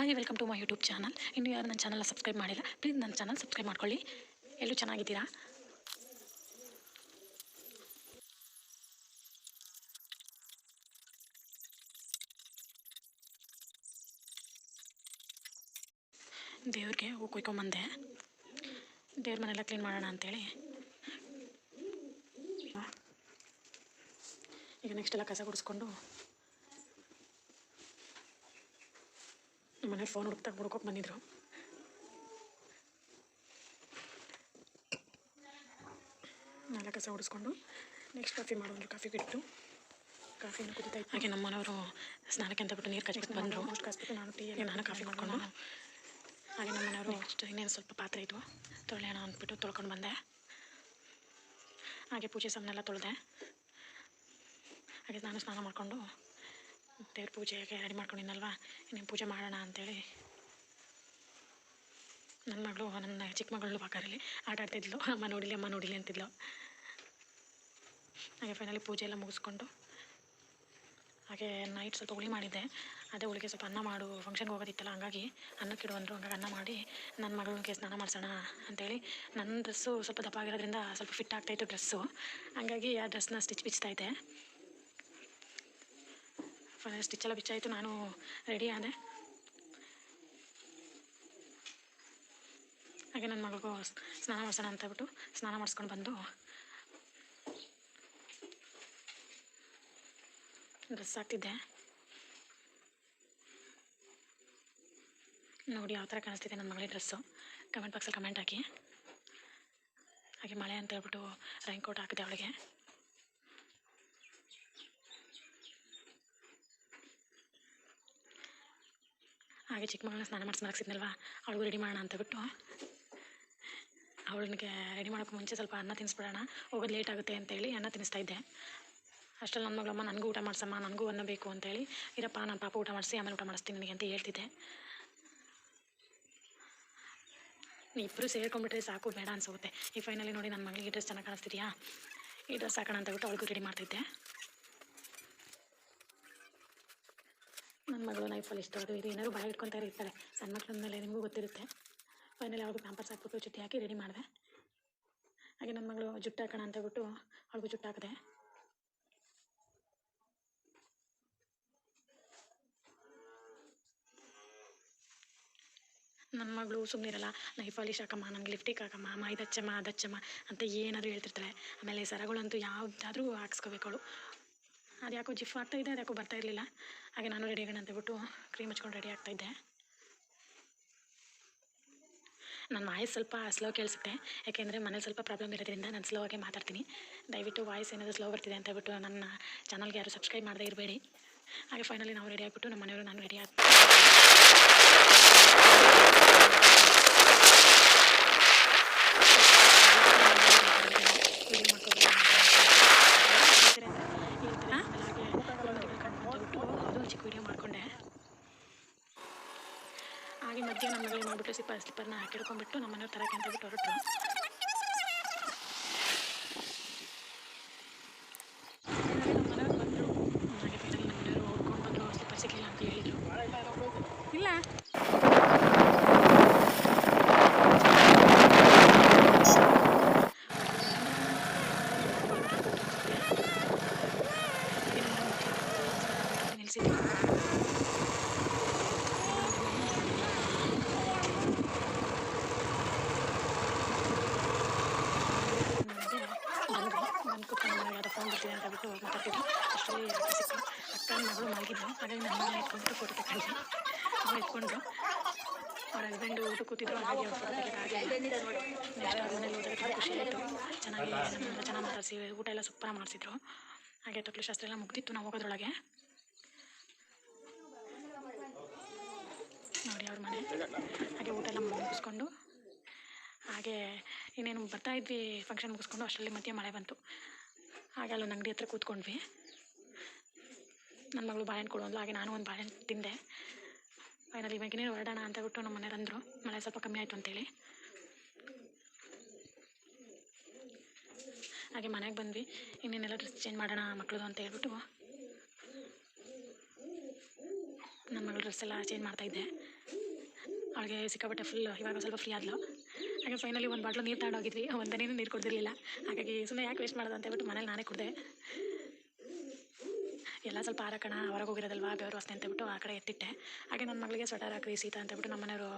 Hi, welcome to my YouTube channel. ಇನ್ನು ಯಾರು ನನ್ನ ಚಾನಲ್ನ ಸಬ್ಸ್ಕ್ರೈಬ್ ಮಾಡಿಲ್ಲ, ಪ್ಲೀಸ್ ನನ್ನ ಚಾನಲ್ ಸಬ್ಸ್ಕ್ರೈಬ್ ಮಾಡ್ಕೊಳ್ಳಿ. ಎಲ್ಲೂ ಚೆನ್ನಾಗಿದ್ದೀರಾ? ದೇವ್ರಿಗೆ ಹೂ ಕುಯ್ಕೊಂಬಂದೆ. ದೇವ್ರ ಮನೆಲ್ಲ ಕ್ಲೀನ್ ಮಾಡೋಣ ಅಂತೇಳಿ. ಈಗ ನೆಕ್ಸ್ಟ್ ಎಲ್ಲ ಕಸ ಗುಡಿಸ್ಕೊಂಡು ನಮ್ಮ ಮನೇಲಿ ಫೋನ್ ಹುಡುಕ್ತಾ ಹುಡ್ಕೋಕೆ ಬಂದಿದ್ರು. ನಾಲ್ಕು ಕಸ ಹೊಡಿಸ್ಕೊಂಡು ನೆಕ್ಸ್ಟ್ ಕಾಫಿ ಮಾಡೋದು ಕಾಫಿ ಬಿಟ್ಟು ಕಾಫಿನ ಕುದಿತಾ ಇತ್ತು. ಹಾಗೆ ನಮ್ಮ ಮನೆಯವರು ಸ್ನಾನಕ್ಕೆ ಅಂತ ಬಿಟ್ಟು ನೀರು ಕಚ್ಚಿಟ್ಟು ಬಂದರು. ಅಷ್ಟು ಕಾಸ್ಬಿಟ್ಟು ನಾನು ಟೀಯಲ್ಲಿ ನಾನು ಕಾಫಿ ಮಾಡ್ಕೊಂಡು ಹಾಗೆ ನಮ್ಮ ಮನೆಯವರು ನೆಕ್ಸ್ಟ್ ಇನ್ನೇನು ಸ್ವಲ್ಪ ಪಾತ್ರೆ ಇದ್ವು. ತೊಳೆಯೋಣ ಅಂದ್ಬಿಟ್ಟು ತೊಳ್ಕೊಂಡು ಬಂದೆ. ಹಾಗೆ ಪೂಜೆ ಸಮನೆಲ್ಲ ತೊಳೆದೆ. ಹಾಗೆ ನಾನು ಸ್ನಾನ ಮಾಡಿಕೊಂಡು ದೇವ್ರ ಪೂಜೆಗೆ ರೆಡಿ ಮಾಡ್ಕೊಂಡಿನಲ್ವಾ? ಇನ್ನೇನು ಪೂಜೆ ಮಾಡೋಣ ಅಂತೇಳಿ. ನನ್ನ ಮಗಳು ನನ್ನ ಚಿಕ್ಕ ಮಗಳು ಬಾಕಾರಲ್ಲಿ ಆಟ ಆಡ್ತಿದ್ಲು. ಅಮ್ಮ ನೋಡಿಲಿ ಅಮ್ಮ ನೋಡಿಲಿ ಅಂತಿದ್ಲು. ಹಾಗೆ ಫೈನಲಿ ಪೂಜೆ ಎಲ್ಲ ಮುಗಿಸ್ಕೊಂಡು, ಹಾಗೆ ನೈಟ್ ಸ್ವಲ್ಪ ಹುಳಿ ಮಾಡಿದ್ದೆ. ಅದೇ ಹುಳಿಗೆ ಸ್ವಲ್ಪ ಅನ್ನ ಮಾಡು ಫಂಕ್ಷನ್ಗೆ ಹೋಗೋದಿತ್ತಲ್ಲ, ಹಂಗಾಗಿ ಅನ್ನಕ್ಕಿಡು ಅಂದರು. ಹಂಗಾಗಿ ಅನ್ನ ಮಾಡಿ ನನ್ನ ಮಗಳಿಗೆ ಸ್ನಾನ ಮಾಡಿಸೋಣ ಅಂತೇಳಿ ನನ್ನ ಡ್ರೆಸ್ಸು ಸ್ವಲ್ಪ ದಪ್ಪ ಆಗಿರೋದ್ರಿಂದ ಸ್ವಲ್ಪ ಫಿಟ್ ಆಗ್ತಾಯಿತ್ತು ಡ್ರೆಸ್ಸು ಹಂಗಾಗಿ ಆ ಡ್ರೆಸ್ನ ಸ್ಟಿಚ್ ಬಿಚ್ತಾ ಇದ್ದೆ ಫೈನಲ್ ಸ್ಟಿಚ್ ಎಲ್ಲ ಬಿಚ್ಚಾಯಿತು, ನಾನು ರೆಡಿ ಆದೆ. ಹಾಗೆ ನನ್ನ ಮಗಳಿಗೂ ಸ್ನಾನ ಮಾಡಿಸೋಣ ಅಂತ ಬಿಟ್ಟು ಸ್ನಾನ ಮಾಡಿಸ್ಕೊಂಡು ಬಂದು ಡ್ರೆಸ್ ಹಾಕ್ತಿದ್ದೆ. ನೋಡಿ ಯಾವ ಥರ ಕಾಣಿಸ್ತಿದೆ ನನ್ನ ಮಗಳಿಗೆ ಡ್ರೆಸ್ಸು. ಕಮೆಂಟ್ ಬಾಕ್ಸಲ್ಲಿ ಕಮೆಂಟ್ ಹಾಕಿ. ಹಾಗೆ ಮಳೆ ಅಂತ ಹೇಳ್ಬಿಟ್ಟು ರೈನ್ ಕೋಟ್ ಹಾಕಿದೆ ಅವಳಿಗೆ. ಹಾಗೆ ಚಿಕ್ಕ ಮಗಳನ್ನ ಸ್ನಾನ ಮಾಡಿಸಿ ಮಲಗಿಸಿದ್ನಲ್ವಾ ಅವಳಿಗೂ ರೆಡಿ ಮಾಡೋಣ ಅಂತ ಬಿಟ್ಟು. ಅವಳಿಗೆ ರೆಡಿ ಮಾಡೋಕೆ ಮುಂಚೆ ಸ್ವಲ್ಪ ಅನ್ನ ತಿನ್ನಿಸ್ಬಿಡೋಣ ಹೋಗೋದು ಲೇಟ್ ಆಗುತ್ತೆ ಅಂತೇಳಿ ಅನ್ನ ತಿನ್ನಿಸ್ತಾ ಇದ್ದೆ. ಅಷ್ಟರಲ್ಲಿ ನನ್ನ ಮಗಳಮ್ಮ, ನನಗೂ ಊಟ ಮಾಡಿಸಮ್ಮ, ನನಗೂ ಅನ್ನ ಬೇಕು ಅಂತೇಳಿ, ಇರಪ್ಪ, ನಾನು ಪಾಪ ಊಟ ಮಾಡಿಸಿ, ಆಮೇಲೆ ಊಟ ಮಾಡಿಸ್ತೀನಿ ನನಗೆ ಅಂತ ಹೇಳ್ತಿದ್ದೆ. ಇಬ್ಬರು ಸೇರ್ಕೊಂಡ್ಬಿಟ್ರೆ ಸಾಕು, ಬೇಡ ಅನ್ಸೋಗುತ್ತೆ. ಈ ಫೈನಲಿ ನೋಡಿ ನನ್ನ ಮಗಳಿಗೆ ಡ್ರೆಸ್ ಚೆನ್ನಾಗಿ ಕಾಣಿಸ್ತಿದ್ಯಾ? ಈ ಡ್ರೆಸ್ ಹಾಕೋಣ ಅಂತ ಬಿಟ್ಟು ಅವಳಿಗೂ ರೆಡಿ ಮಾಡ್ತಿದ್ದೆ. ನನ್ನ ಮಗಳು ನೈಫಲ್ಲಿ ಇಷ್ಟ ಅದು ಇದು ಏನಾದ್ರು ಬಾಯಿ ಇಟ್ಕೊತಾರೆ ಇರ್ತಾರೆ ಸಣ್ಣ ಮಕ್ಳ ಮೇಲೆ ನಿಮಗೂ ಗೊತ್ತಿರುತ್ತೆ. ಫೈನಲಿ ಅವ್ರಿಗೆ ಪ್ಯಾಂಪರ್ಸ್ ಹಾಕ್ಬಿಟ್ಟು ಜುಟ್ಟಿ ಹಾಕಿ ರೆಡಿ ಮಾಡಿದೆ. ಹಾಗೆ ನನ್ನ ಮಗಳು ಜುಟ್ಟು ಹಾಕೋಣ ಅಂತ ಬಿಟ್ಟು ಅವ್ಳಿಗೆ ಜುಟ್ಟು ಹಾಕಿದೆ. ನನ್ನ ಮಗಳು ಸುಮ್ಮನಿರಲ್ಲ ನೈಫ್ ಪಾಲಿಶ್ ಹಾಕಮ್ಮ ನನಗೆ ಲಿಫ್ಟಿಗೆ ಹಾಕಮ್ಮ ಅಮ್ಮ ಇದಚ್ಚಮ್ಮ ಅದಚ್ಚಮ್ಮ ಅಂತ ಏನಾದರೂ ಹೇಳ್ತಿರ್ತಾಳೆ ಆಮೇಲೆ ಸರಗಳಂತೂ ಯಾವುದಾದ್ರೂ ಹಾಕ್ಸ್ಕೋಬೇಕು ಅವಳು. ಅದು ಯಾಕೋ ಜಿಫ್ ಆಗ್ತಾ ಇದೆ, ಅದು ಯಾಕೋ ಬರ್ತಾ ಇರಲಿಲ್ಲ. ಹಾಗೆ ನಾನು ರೆಡಿ ಆಗೋಣ ಅಂತ ಬಿಟ್ಟು ಕ್ರೀಮ್ ಹಚ್ಕೊಂಡು ರೆಡಿ ಆಗ್ತಾಯಿದ್ದೆ ನನ್ನ ವಾಯ್ಸ್ ಸ್ವಲ್ಪ ಸ್ಲೋ ಕೇಳಿಸುತ್ತೆ, ಯಾಕೆಂದರೆ ಮನೇಲಿ ಸ್ವಲ್ಪ ಪ್ರಾಬ್ಲಮ್ ಇರೋದ್ರಿಂದ ನಾನು ಸ್ಲೋ ಆಗಿ ಮಾತಾಡ್ತೀನಿ. ದಯವಿಟ್ಟು ವಾಯ್ಸ್ ಏನಾದರೂ ಸ್ಲೋ ಬರ್ತಿದೆ ಅಂತ ಹೇಳ್ಬಿಟ್ಟು ನನ್ನ ಚಾನಲ್ಗೆ ಯಾರು ಸಬ್ಸ್ಕ್ರೈಬ್ ಮಾಡದೇ ಇರಬೇಡಿ. ಹಾಗೆ ಫೈನಲಿ ನಾವು ರೆಡಿ ಆಗಿಬಿಟ್ಟು ನಮ್ಮ ಮನೆಯವರು ನಾನು ರೆಡಿ ಆಗಿ ವಿಡಿಯೋ ಮಾಡ್ಕೊಂಡು ಅದು ಚಿಕ್ಕ ವಿಡಿಯೋ ಮಾಡಿಕೊಂಡೆ ಹಾಗೆ ಮಧ್ಯ ನಮ್ಮ ಮಗಳು ನೋಡ್ಬಿಟ್ಟು ಸ್ಲಿಪ್ಪರ್ ಸ್ಲಿಪ್ಪರ್ನ ಹಾಕಿಡ್ಕೊಂಡ್ಬಿಟ್ಟು ನಮ್ಮ ಮನೆಯವ್ರು ತರಕ್ಕೆ ಅಂತ ಬಿಟ್ಟು ಹೊರಟರು ಹಾಗೆ ಫೈನಲಿ ನಮ್ಮ ಮನೆಯವರು ಹುಡ್ಕೊಂಡು ಬಂದರು ಸ್ಲಿಪ್ಪರ್ ಸಿಗಲಿಲ್ಲ ಅಂತ ಹೇಳಿದರು ಇಲ್ಲ ನಿಲ್ಲಿಸಿದ್ರು ಬಂದು ಬರ್ತಿದೆ ಅಂತ ಬಿಟ್ಟು ಮಾತಾಡ್ತಿದ್ರು? ಅಷ್ಟರಲ್ಲಿ ಸಿಕ್ಕು ಮಗಳು ಮಲಗಿದ್ವು ಹಾಗಾಗಿ ಮನೆ ಇಟ್ಕೊಂಡು ಫೋಟೋ ತಗೊಂಡ್ವಿ ಅವ್ರು ಇಟ್ಕೊಂಡು ಅವ್ರ ಹಸ್ಬೆಂಡು ಊಟ ಕೂತಿದ್ರು. ಹಾಗೆ ಅವ್ರ ಫೋಟೋ ಮನೇಲಿ ತುಂಬ ಖುಷಿ ಆಯಿತು. ಚೆನ್ನಾಗಿ ನಮ್ಮನ್ನ ಚೆನ್ನಾಗಿ ಮಾತಾಡಿಸಿ ಊಟ ಎಲ್ಲ ಸೂಪರಾಗಿ ಮಾಡಿಸಿದ್ರು. ಹಾಗೆ ತೊಟ್ಲು ಶಾಸ್ತ್ರ ಎಲ್ಲ ಮುಗ್ದಿತ್ತು. ನಾವು ಹೋಗೋದ್ರೊಳಗೆ. ನೋಡಿ ಅವ್ರ ಮನೆ. ಹಾಗೆ ಊಟ ಎಲ್ಲ ಮುಗಿಸ್ಕೊಂಡು ಹಾಗೆ ಇನ್ನೇನು ಬರ್ತಾ ಇದ್ವಿ ಫಂಕ್ಷನ್ ಮುಗಿಸ್ಕೊಂಡು ಅಷ್ಟರಲ್ಲಿ ಮಧ್ಯೆ ಮಳೆ ಬಂತು. ಹಾಗೆ ಒಂದು ಅಂಗಡಿ ಹತ್ರ ಕೂತ್ಕೊಂಡ್ವಿ. ನನ್ನ ಮಗಳು ಬಾಳೆಹಣ್ಣು ಕೊಡು ಹಾಗೆ ನಾನು ಒಂದು ಬಾಳೆಹಣ್ಣು ತಿಂದೆ. ಫೈನಲಿ ಇವಾಗಿನೇ ಹೊರಡೋಣ ಅಂತ ಬಿಟ್ಟು ನಮ್ಮ ಮನೆಯವ್ರು ಅಂದರು ಮಳೆ ಸ್ವಲ್ಪ ಕಮ್ಮಿ ಆಯಿತು ಅಂತೇಳಿ. ಹಾಗೆ ಮನೆಗೆ ಬಂದ್ವಿ. ಇನ್ನೇನೆಲ್ಲ ಡ್ರೆಸ್ ಚೇಂಜ್ ಮಾಡೋಣ ಮಕ್ಕಳದು ಅಂತ ಹೇಳ್ಬಿಟ್ಟು ನನ್ನ ಮಗಳು ಡ್ರೆಸ್ ಎಲ್ಲ ಚೇಂಜ್ ಮಾಡ್ತಾಯಿದ್ದೆ ಅವಳಿಗೆ ಸಿಕ್ಕಾಪಟ್ಟೆ ಫುಲ್ ಇವಾಗ ಸ್ವಲ್ಪ ಫ್ರೀ ಆದ್ಲು. ಹಾಗೆ ಫೈನಲಿ ಒಂದು ಬಾಟ್ಲು ನೀರು ತಗೊಂಡೋಗಿದ್ವಿ. ಒಂದನೇನು ನೀರು ಕುಡ್ದಿರಲಿಲ್ಲ. ಹಾಗಾಗಿ ಸುಮ್ಮನೆ ಯಾಕೆ ವೇಸ್ಟ್ ಮಾಡೋದು ಅಂತ ಹೇಳ್ಬಿಟ್ಟು ಮನೇಲಿ ನಾನೇ ಕುಡಿದೆ. ಎಲ್ಲ ಸ್ವಲ್ಪ ಆರಕಣ, ಹೊರಗೆ ಹೋಗಿರೋದಲ್ವಾ, ಬೆವರು ಅಂತ ಹೇಳ್ಬಿಟ್ಟು ಆ ಕಡೆ ಎತ್ತಿಟ್ಟೆ. ಹಾಗೆ ನನ್ನ ಮಗಳಿಗೆ ಸ್ವೆಟರ್ ಹಾಕಿ ಸೀತ ಅಂತ ಹೇಳ್ಬಿಟ್ಟು ನಮ್ಮ ಮನೆಯವರು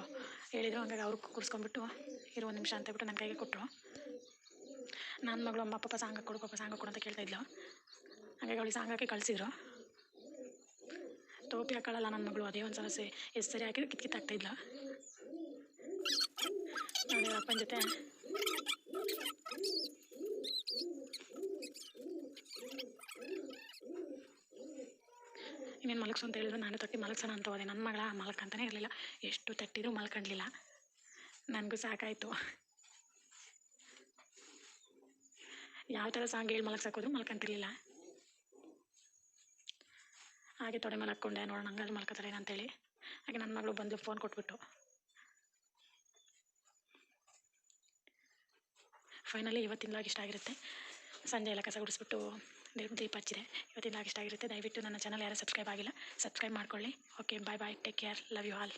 ಹೇಳಿದರು. ಹಂಗಾಗಿ ಅವ್ರು ಕೂರಿಸ್ಕೊಂಡ್ಬಿಟ್ಟು ಇರೋ ಒಂದು ನಿಮಿಷ ಅಂತ ಹೇಳ್ಬಿಟ್ಟು ನನ್ನ ಕೈಗೆ ಕೊಟ್ಟರು ನನ್ನ ಮಗಳು ಅಮ್ಮ ಪಾಪ ಸಾಂಗ ಕೊಡು ಪಾಪ ಸಾಂಗ ಕೊಡು ಅಂತ ಕೇಳ್ತಾ ಇದ್ಲು. ಹಾಗಾಗಿ ಅವಳಿಗೆ ಸಾಂಗಕ್ಕೆ ಕಳಿಸಿದ್ರು. ಟೋಪಿ ಹಾಕೊಳ್ಳಲ್ಲ ನನ್ನ ಮಗಳು, ಅದೇ ಒಂದು ಸಮಸ್ಯೆ. ಎಷ್ಟು ಸರಿ ಹಾಕಿದ್ರು ಕಿತ್ಕಿತ್ತಾಗ್ತಾಯಿದ್ಲು ಅಪ್ಪನ ಜೊತೆ. ಇನ್ನೇನು ಮಲಗಿಸು ಅಂತ ಹೇಳಿದ್ರು, ನಾನು ತಟ್ಟಿ ಮಲಗ್ಸೋಣ ಅಂತ ಹೋದೆ. ನನ್ನ ಮಗಳ ಮಲಕ್ಕಂತಾನೆ ಇರಲಿಲ್ಲ. ಎಷ್ಟು ತಟ್ಟಿದ್ರು ಮಲ್ಕಂಡ್ಲಿಲ್ಲ. ನನಗೂ ಸಾಕಾಯಿತು. ಯಾವ ಥರ ಸಾಂಗ್ ಹೇಳಿ ಮಲಗ್ಸಕ್ಕೋದ್ರು ಮಲ್ಕೊಂತಿರ್ಲಿಲ್ಲ. ಹಾಗೆ ತೊಡೆ ಮೇಲೆ ಹಾಕ್ಕೊಂಡೆ, ನೋಡೋಣ ಹಂಗಾದ್ರೆ ಮಲ್ಕೋತಾರೆ ಅಂತೇಳಿ ಹಾಗೆ ನನ್ನ ಮಗಳು ಬಂದು ಫೋನ್ ಕೊಟ್ಬಿಟ್ಟು. ಫೈನಲಿ ಇವತ್ತಿನ ಲಾಗ್ ಇಷ್ಟ ಆಗಿರುತ್ತೆ. ಸಂಜೆ ಎಲ್ಲ ಕಸ ಗುಡಿಸ್ಬಿಟ್ಟು ದೀಪ ದೀಪ ಹಚ್ಚಿದೆ. ಇವತ್ತಿನ ಲಾಗ್ ಇಷ್ಟ ಆಗಿರುತ್ತೆ. ದಯವಿಟ್ಟು ನನ್ನ ಚಾನಲ್ ಯಾರು ಸಬ್ಸ್ಕ್ರೈಬ್ ಆಗಿಲ್ಲ ಸಬ್ಸ್ಕ್ರೈಬ್ ಮಾಡ್ಕೊಳ್ಳಿ. Okay bye bye take care love you all